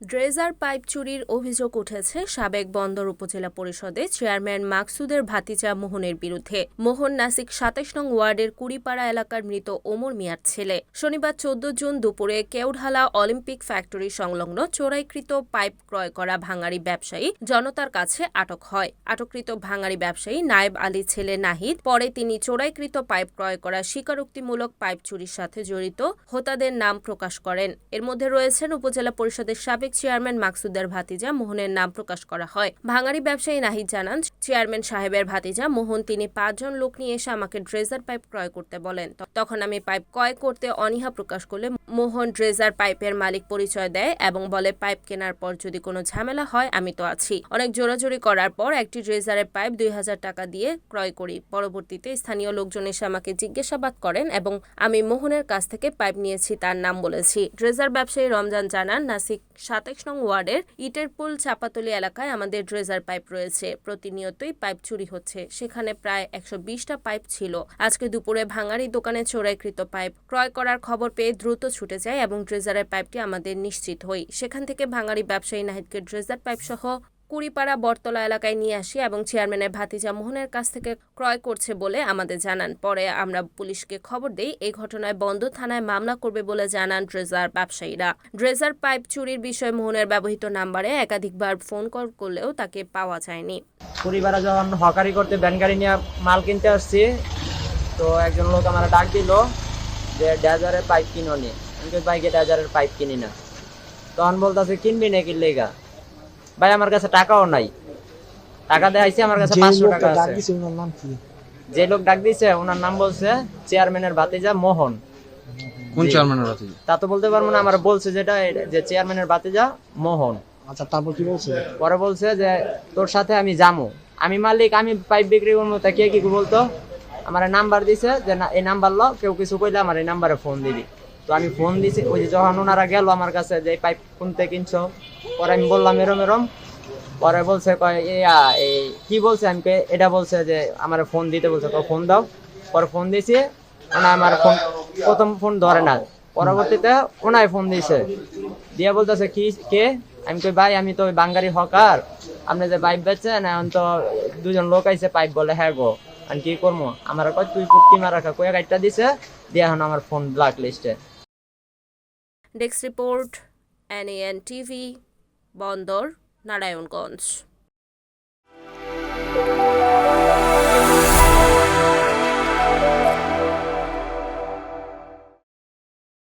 Dredger pipe চুরির অভিযোগ উঠেছে সাবেক বন্দর উপজেলা পরিষদে চেয়ারম্যান মাকসুদের ভাতিজা মোহনের বিরুদ্ধে। মোহন নাসিক সাতাশ নং ওয়ার্ডের কুড়িপাড়া এলাকার মৃত ওমর মিয়ার ছেলে। শনিবার চোদ্দ জুন দুপুরে কেওঢালা অলিম্পিক ফ্যাক্টরি সংলগ্ন চোরাইকৃত পাইপ ক্রয় করা ভাঙারি ব্যবসায়ী জনতার কাছে আটক হয়। আটককৃত ভাঙারি ব্যবসায়ী নায়েব আলী ছেলে নাহিদ, পরে তিনি চোরাইকৃত পাইপ ক্রয় করা স্বীকারোক্তিমূলক পাইপ চুরির সাথে জড়িত। হোতাদের নাম প্রকাশ করেন। এর মধ্যে রয়েছেন উপজেলা পরিষদের সাবেক চেয়ারম্যান মাকসুদের ভাতিজা মোহনের নাম প্রকাশ করা হয়। ভাঙারি ব্যবসায়ী নাহিদ জানান, চেয়ারম্যান সাহেবের ভাতিজা মোহন তিনি পাঁচজন লোক নিয়ে এসে আমাকে ড্রেজার পাইপ ক্রয় করতে বলেন। তখন আমি পাইপ ক্রয় করতে অনীহা প্রকাশ করলে মোহন ড্রেজার পাইপের মালিক পরিচয় দেয় এবং বলে, পাইপ কেনার পর যদি কোনো ঝামেলা হয়, আমি তো আছি। অনেক জোরাজোরি করার পর একটি ড্রেজারের পাইপ দুই হাজার টাকা দিয়ে ক্রয় করি। পরবর্তীতে স্থানীয় লোকজন এসে আমাকে জিজ্ঞাসাবাদ করেন এবং আমি মোহনের কাছ থেকে পাইপ নিয়েছি, তার নাম বলেছি। ড্রেজার ব্যবসায়ী রমজান জানান, নাসিক সাতাশ নং ওয়ার্ডের ইটের পুল চাপাতলি এলাকায় আমাদের ড্রেজার পাইপ রয়েছে। প্রতিনিয়তই পাইপ চুরি হচ্ছে। সেখানে প্রায় একশো বিশটা পাইপ ছিল। আজকে দুপুরে ভাঙারি দোকানে চোরাইকৃত পাইপ ক্রয় করার খবর পেয়ে দ্রুত ছুটে যায় এবং ড্রেজারের পাইপটি আমাদের নিশ্চিত হই। সেখান থেকে ভাঙারি ব্যবসায়ী নাহিদকে ড্রেজার পাইপ সহ কুড়িপাড়া বটতলা এলাকায় নিয়ে আসি এবং চেয়ারম্যানের ভাতিজা মোহনের কাছ থেকে ক্রয় করছে বলে আমাদের জানান। পরে আমরা পুলিশকে খবর দেই, এই ঘটনায় বন্ধ থানায় মামলা করবে বলে জানান ড্রেজার ব্যবসায়ীরা। ড্রেজার পাইপ চুরির বিষয়ে মোহনের ব্যবহৃত নাম্বারে একাধিকবার ফোন কল করলেও তাকে পাওয়া যায়নি। কুড়িপাড়া যখন হকারি করতে ভ্যান গাড়ি নিয়ে মাল কিনতে আসছি, তো একজন লোক আমার ডাক দিল যে ড্যাজারের পাইপ কিনো নি আমি বাইকে ড্যাজারের পাইপ কিনি না। তখন বলতেছে, কিনবি না কিনলে গা ভাই আমার কাছে টাকাও নাই। টাকা দেখাইছি আমার কাছে পাঁচশো টাকা আছে। যে লোক ডাক দিছে ওনার নাম বলছে চেয়ারম্যানের ভাতিজা মোহন। কোন চেয়ারম্যানের রাতে তা তো বলতে পারব না আমার বলছে যেটা যে চেয়ারম্যানের ভাতিজা মোহন। আচ্ছা তারপর কি বলছে? পরে বলছে যে তোর সাথে আমি যামু। আমি মালিক আমি পাইপ বিক্রি করব তা কে কি বলতো? আমার নাম্বার দিছে যে না এই নাম্বার ল কেউ কিছু কইলে আমার এই নাম্বারে ফোন দিবি। তো আমি ফোন দিছি ওই যে যখন ওনারা গেল আমার কাছে যে পাইপ কোনতে কিনছো? পরে আমি বললাম এরম এরম। পরে বলছে কয় এই কি বলছে আমি কই, এটা বলছে যে আমার ফোন দিতে বলছে তো ফোন দাও। পরে ফোন দিছি ওনা আমার ফোন প্রথম ফোন ধরে না। পরবর্তীতে ওনায় ফোন দিছে দিয়ে বলতেছে কি কে? আমি কই ভাই আমি তো ওই বাঙ্গারি হকার। আপনি যে পাইপ বেচছেন এখন তো দুজন লোক আইছে পাইপ বলে হ্যাঁ গো আমি কি করব? আমার কয় তুই পুটকি মারা খা। কয়ে গাইডটা দিছে দিয়ে এখন আমার ফোন ব্ল্যাক লিস্টে desk report NN TV Bandar Narayanganj.